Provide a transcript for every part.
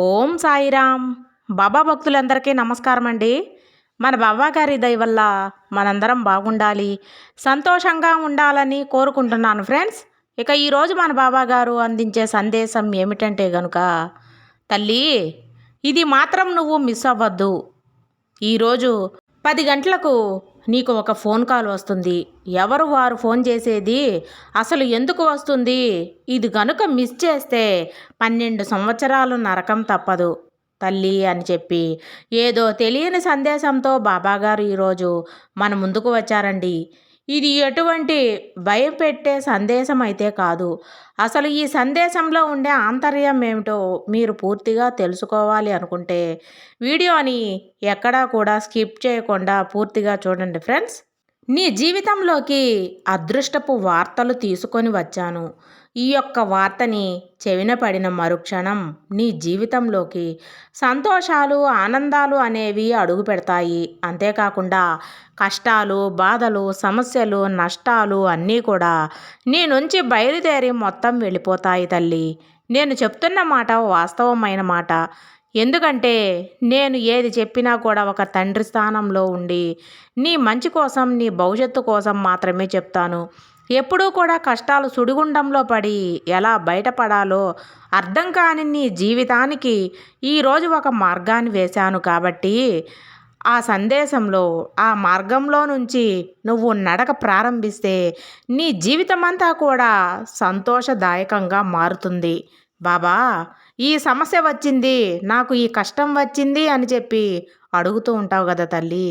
ఓం సాయిరామ్. బాబా భక్తులందరికీ నమస్కారం అండి మన బాబా గారి వల్ల మనందరం బాగుండాలి సంతోషంగా ఉండాలని కోరుకుంటున్నాను ఫ్రెండ్స్. ఇక ఈరోజు మన బాబా గారు అందించే సందేశం ఏమిటంటే గనుక తల్లి ఇది మాత్రం నువ్వు మిస్ అవ్వద్దు. ఈరోజు పది గంటలకు నీకు ఒక ఫోన్ కాల్ వస్తుంది. ఎవరు వారు ఫోన్ చేసేది? అసలు ఎందుకు వస్తుంది? ఇది గనుక మిస్ చేస్తే పన్నెండు సంవత్సరాలు నరకం తప్పదు తల్లి అని చెప్పి. ఏదో తెలియని సందేశంతో బాబాగారు ఈరోజు మన ముందుకు వచ్చారండి. ఇది ఎటువంటి భయం పెట్టే సందేశం అయితే కాదు. అసలు ఈ సందేశంలో ఉండే ఆంతర్యం ఏమిటో మీరు పూర్తిగా తెలుసుకోవాలి అనుకుంటే వీడియోని ఎక్కడా కూడా స్కిప్ చేయకుండా పూర్తిగా చూడండి ఫ్రెండ్స్. నీ జీవితంలోకి అదృష్టపు వార్తలు తీసుకొని వచ్చాను. ఈ యొక్క వార్తని చెవిన పడిన మరుక్షణం నీ జీవితంలోకి సంతోషాలు ఆనందాలు అనేవి అడుగు పెడతాయి. అంతేకాకుండా కష్టాలు బాధలు సమస్యలు నష్టాలు అన్నీ కూడా నీ నుంచి బయలుదేరి మొత్తం వెళ్ళిపోతాయి తల్లి. నేను చెప్తున్న మాట వాస్తవమైన మాట. ఎందుకంటే నేను ఏది చెప్పినా కూడా ఒక తండ్రి స్థానంలో ఉండి నీ మంచి కోసం నీ భవిష్యత్తు కోసం మాత్రమే చెప్తాను. ఎప్పుడూ కూడా కష్టాలు సుడిగుండంలో పడి ఎలా బయటపడాలో అర్థం కాని నీ జీవితానికి ఈరోజు ఒక మార్గాన్ని వేశాను కాబట్టి ఆ సందేశంలో ఆ మార్గంలో నుంచి నువ్వు నడక ప్రారంభిస్తే నీ జీవితమంతా కూడా సంతోషదాయకంగా మారుతుంది. బాబా ఈ సమస్య వచ్చింది నాకు ఈ కష్టం వచ్చింది అని చెప్పి అడుగుతూ ఉంటావు కదా తల్లి.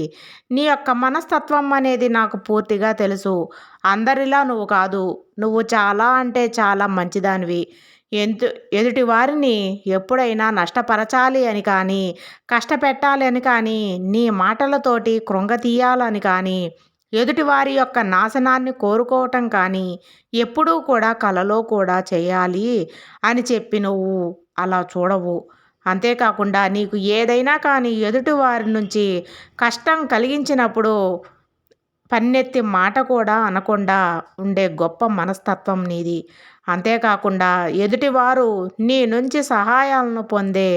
నీ యొక్క మనస్తత్వం అనేది నాకు పూర్తిగా తెలుసు. అందరిలా నువ్వు కాదు నువ్వు చాలా అంటే చాలా మంచిదానివి. ఎంత ఎదుటి వారిని ఎప్పుడైనా నష్టపరచాలి అని కానీ కష్టపెట్టాలి అని కానీ నీ మాటలతోటి కృంగతీయాలని కానీ ఎదుటివారి యొక్క నాశనాన్ని కోరుకోవటం కానీ ఎప్పుడూ కూడా కలలో కూడా చేయాలి అని చెప్పి నువ్వు అలా చూడవు. అంతేకాకుండా నీకు ఏదైనా కానీ ఎదుటివారి నుంచి కష్టం కలిగించినప్పుడు పన్నెత్తి మాట కూడా అనకుండా ఉండే గొప్ప మనస్తత్వం నీది. అంతేకాకుండా ఎదుటివారు నీ నుంచి సహాయాలను పొందే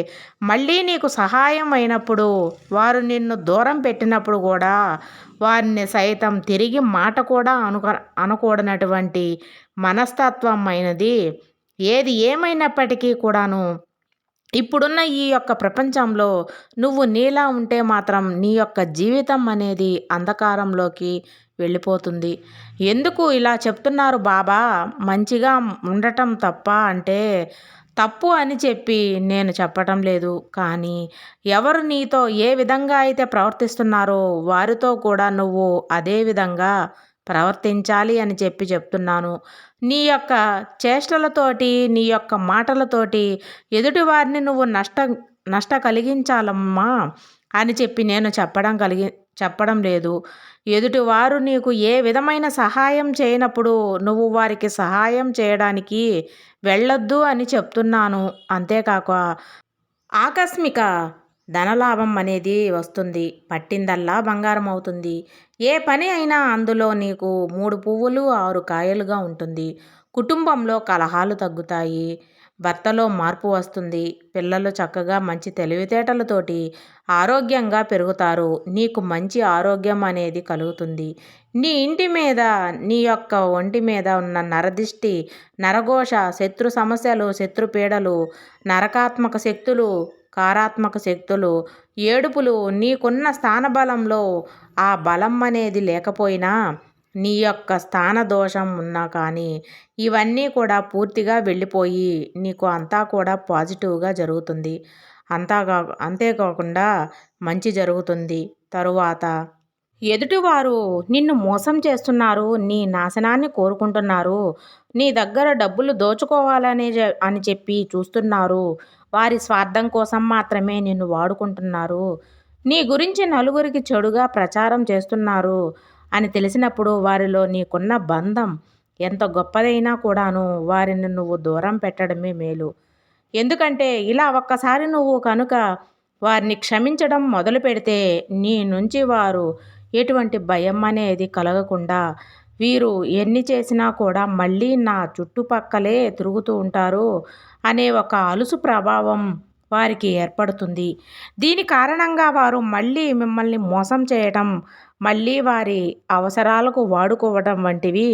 మళ్ళీ నీకు సహాయం అయినప్పుడు వారు నిన్ను దూరం పెట్టినప్పుడు కూడా వారిని సైతం తిరిగి మాట కూడా అనుక అనకూడనటువంటి మనస్తత్వం అయినది ఏది ఏమైనప్పటికీ కూడాను ఇప్పుడున్న ఈ యొక్క ప్రపంచంలో నువ్వు నీలా ఉంటే మాత్రం నీ యొక్క జీవితం అనేది అంధకారంలోకి వెళ్ళిపోతుంది. ఎందుకు ఇలా చెప్తున్నారు బాబా? మంచిగా ఉండటం తప్ప అంటే తప్పు అని చెప్పి నేను చెప్పటం లేదు. కానీ ఎవరు నీతో ఏ విధంగా అయితే ప్రవర్తిస్తున్నారో వారితో కూడా నువ్వు అదే విధంగా ప్రవర్తించాలి అని చెప్పి చెప్తున్నాను. నీ యొక్క చేష్టలతోటి నీ యొక్క మాటలతోటి ఎదుటివారిని నువ్వు నష్ట నష్ట కలిగించాలమ్మా అని చెప్పి నేను చెప్పడం కలిగి చెప్పడం లేదు. ఎదుటివారు నీకు ఏ విధమైన సహాయం చేయనప్పుడు నువ్వు వారికి సహాయం చేయడానికి వెళ్ళొద్దు అని చెప్తున్నాను. అంతేకాక ఆకస్మిక ధనలాభం అనేది వస్తుంది. పట్టిందల్లా బంగారం అవుతుంది ఏ పని అయినా అందులో నీకు మూడు పువ్వులు ఆరు కాయలుగా ఉంటుంది. కుటుంబంలో కలహాలు తగ్గుతాయి. భర్తలో మార్పు వస్తుంది. పిల్లలు చక్కగా మంచి తెలివితేటలతోటి ఆరోగ్యంగా పెరుగుతారు. నీకు మంచి ఆరోగ్యం అనేది కలుగుతుంది. నీ ఇంటి మీద నీ యొక్క ఒంటి మీద ఉన్న నరదిష్టి నరఘోష శత్రు సమస్యలు శత్రుపీడలు నరకాత్మక శక్తులు కారాత్మక శక్తులు ఏడుపులు నీకున్న స్థానబలంలో ఆ బలం అనేది లేకపోయినా నీ యొక్క స్థాన దోషం ఉన్నా కానీ ఇవన్నీ కూడా పూర్తిగా వెళ్ళిపోయి నీకు అంతా కూడా పాజిటివ్గా జరుగుతుంది. అంతా అంతేకాకుండా మంచి జరుగుతుంది. తరువాత ఎదుటివారు నిన్ను మోసం చేస్తున్నారు నీ నాశనాన్ని కోరుకుంటున్నారు నీ దగ్గర డబ్బులు దోచుకోవాలనే అని చెప్పి చూస్తున్నారు. వారి స్వార్థం కోసం మాత్రమే నిన్ను వాడుకుంటున్నారు. నీ గురించి నలుగురికి చెడుగా ప్రచారం చేస్తున్నారు అని తెలిసినప్పుడు వారిలో నీకున్న బంధం ఎంత గొప్పదైనా కూడాను వారిని నువ్వు దూరం పెట్టడమే మేలు. ఎందుకంటే ఇలా ఒక్కసారి నువ్వు కనుక వారిని క్షమించడం మొదలు పెడితే నీ నుంచి వారు ఎటువంటి భయం అనేది కలగకుండా వీరు ఎన్ని చేసినా కూడా మళ్ళీ నా చుట్టుపక్కలే తిరుగుతూ ఉంటారు అనే ఒక అలుసు ప్రభావం వారికి ఏర్పడుతుంది. దీని కారణంగా వారు మళ్ళీ మిమ్మల్ని మోసం చేయటం మళ్ళీ వారి అవసరాలకు వాడుకోవడం వంటివి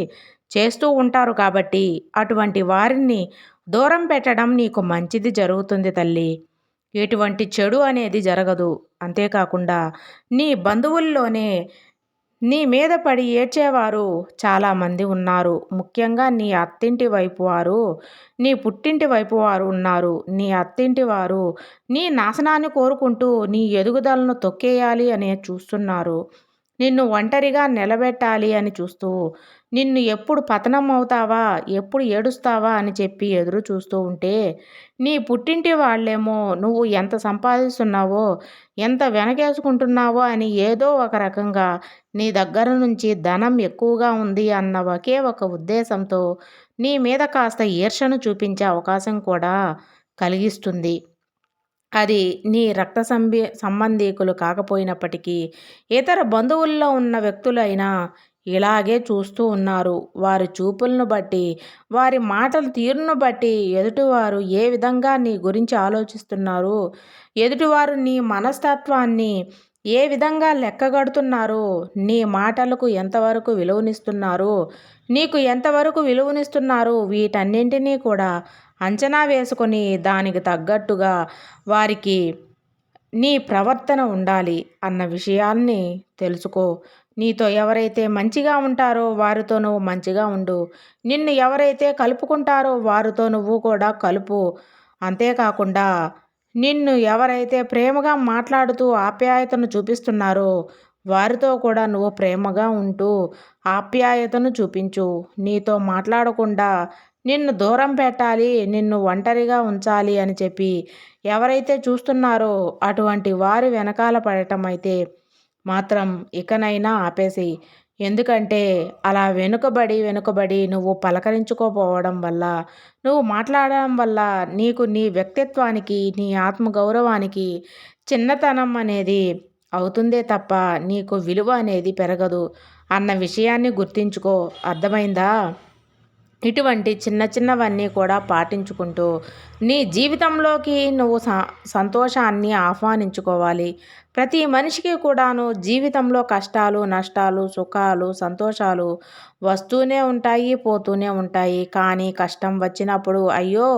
చేస్తూ ఉంటారు కాబట్టి అటువంటి వారిని దూరం పెట్టడం నీకు మంచిది జరుగుతుంది తల్లి. ఎటువంటి చెడు అనేది జరగదు. అంతేకాకుండా నీ బంధువుల్లోనే నీ మీద పడి ఏడ్చేవారు చాలామంది ఉన్నారు. ముఖ్యంగా నీ అత్తింటి వైపు వారు నీ పుట్టింటి వైపు వారు ఉన్నారు. నీ అత్తింటి వారు నీ నాశనాన్ని కోరుకుంటూ నీ ఎదుగుదలను తొక్కేయాలి అనే చూస్తున్నారు. నిన్ను ఒంటరిగా నిలబెట్టాలి అని చూస్తూ నిన్ను ఎప్పుడు పతనం అవుతావా? ఎప్పుడు ఏడుస్తావా? అని చెప్పి ఎదురు చూస్తూ ఉంటే నీ పుట్టింటి వాళ్ళేమో నువ్వు ఎంత సంపాదిస్తున్నావో ఎంత వెనకేసుకుంటున్నావో అని ఏదో ఒక రకంగా నీ దగ్గర నుంచి ధనం ఎక్కువగా ఉంది అన్న ఒకే ఒక ఉద్దేశంతో నీ మీద కాస్త ఈర్షను చూపించే అవకాశం కూడా కలిగిస్తుంది. అది నీ రక్త సంబి సంబంధీకులు కాకపోయినప్పటికీ ఇతర బంధువుల్లో ఉన్న వ్యక్తులైనా ఇలాగే చూస్తూ ఉన్నారు. వారి చూపులను బట్టి వారి మాటల తీరును బట్టి ఎదుటివారు ఏ విధంగా నీ గురించి ఆలోచిస్తున్నారు? ఎదుటివారు నీ మనస్తత్వాన్ని ఏ విధంగా లెక్కగడుతున్నారు నీ మాటలకు ఎంతవరకు విలువనిస్తున్నారు నీకు ఎంతవరకు విలువనిస్తున్నారు వీటన్నింటినీ కూడా అంచనా వేసుకొని దానికి తగ్గట్టుగా వారికి నీ ప్రవర్తన ఉండాలి అన్న విషయాల్ని తెలుసుకో. నీతో ఎవరైతే మంచిగా ఉంటారో వారితో నువ్వు మంచిగా ఉండు. నిన్ను ఎవరైతే కలుపుకుంటారో వారితో నువ్వు కూడా కలుపు. అంతేకాకుండా నిన్ను ఎవరైతే ప్రేమగా మాట్లాడుతూ ఆప్యాయతను చూపిస్తున్నారో వారితో కూడా నువ్వు ప్రేమగా ఉంటూ ఆప్యాయతను చూపించు. నీతో మాట్లాడకుండా నిన్ను దూరం పెట్టాలి నిన్ను ఒంటరిగా ఉంచాలి అని చెప్పి ఎవరైతే చూస్తున్నారో అటువంటి వారి వెనకాల పడటం అయితే మాత్రం ఇకనైనా ఆపేసి ఎందుకంటే అలా వెనుకబడి వెనుకబడి నువ్వు పలకరించుకోపోవడం వల్ల నువ్వు మాట్లాడడం వల్ల నీకు నీ వ్యక్తిత్వానికి నీ ఆత్మగౌరవానికి చిన్నతనం అనేది అవుతుందే తప్ప నీకు విలువ అనేది పెరగదు. అన్న విషయాన్ని గుర్తించుకో. అర్థమైందా? ఇటువంటి చిన్న చిన్నవన్నీ కూడా పాటించుకుంటూ నీ జీవితంలోకి నువ్వు సంతోషాన్ని ఆహ్వానించుకోవాలి. ప్రతి మనిషికి కూడాను జీవితంలో కష్టాలు నష్టాలు సుఖాలు సంతోషాలు వస్తూనే ఉంటాయి పోతూనే ఉంటాయి. కానీ కష్టం వచ్చినప్పుడు అయ్యో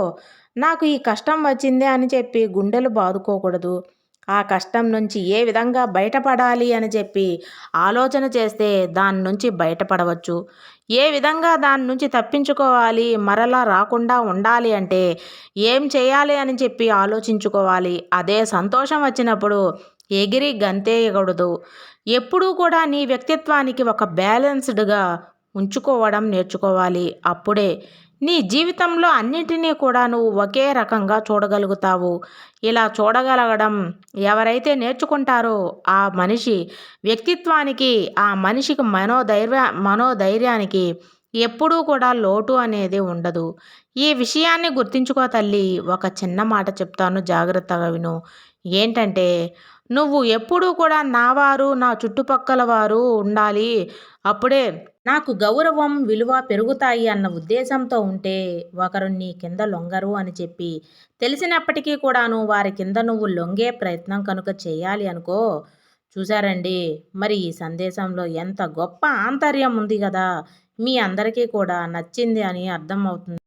నాకు ఈ కష్టం వచ్చిందే అని చెప్పి గుండెలు బాదుకోకూడదు. ఆ కష్టం నుంచి ఏ విధంగా బయటపడాలి అని చెప్పి ఆలోచన చేస్తే దాని నుంచి బయటపడవచ్చు. ఏ విధంగా దాని నుంచి తప్పించుకోవాలి మరలా రాకుండా ఉండాలి అంటే ఏం చేయాలి అని చెప్పి ఆలోచించుకోవాలి. అదే సంతోషం వచ్చినప్పుడు ఎగిరి గంతేయకూడదు. ఎప్పుడూ కూడా నీ వ్యక్తిత్వానికి ఒక బ్యాలెన్స్డ్గా ఉంచుకోవడం నేర్చుకోవాలి. అప్పుడే నీ జీవితంలో అన్నింటినీ కూడా నువ్వు ఒకే రకంగా చూడగలుగుతావు. ఇలా చూడగలగడం ఎవరైతే నేర్చుకుంటారో ఆ మనిషి వ్యక్తిత్వానికి ఆ మనిషికి మనోధైర్య మనోధైర్యానికి ఎప్పుడూ కూడా లోటు అనేది ఉండదు. ఈ విషయాన్ని గుర్తించుకో తల్లి. ఒక చిన్న మాట చెప్తాను జాగ్రత్తగా విను. ఏంటంటే నువ్వు ఎప్పుడూ కూడా నా వారు నా చుట్టుపక్కల వారు ఉండాలి. అప్పుడే నాకు గౌరవం విలువ పెరుగుతాయి అన్న ఉద్దేశంతో ఉంటే ఒకరు నీ కింద లొంగరు అని చెప్పి తెలిసినప్పటికీ కూడాను వారి కింద నువ్వు లొంగే ప్రయత్నం కనుక చేయాలి అనుకో. చూశారండి మరి ఈ సందేశంలో ఎంత గొప్ప ఆంతర్యం ఉంది కదా. మీ అందరికీ కూడా నచ్చింది అని అర్థం అవుతుంది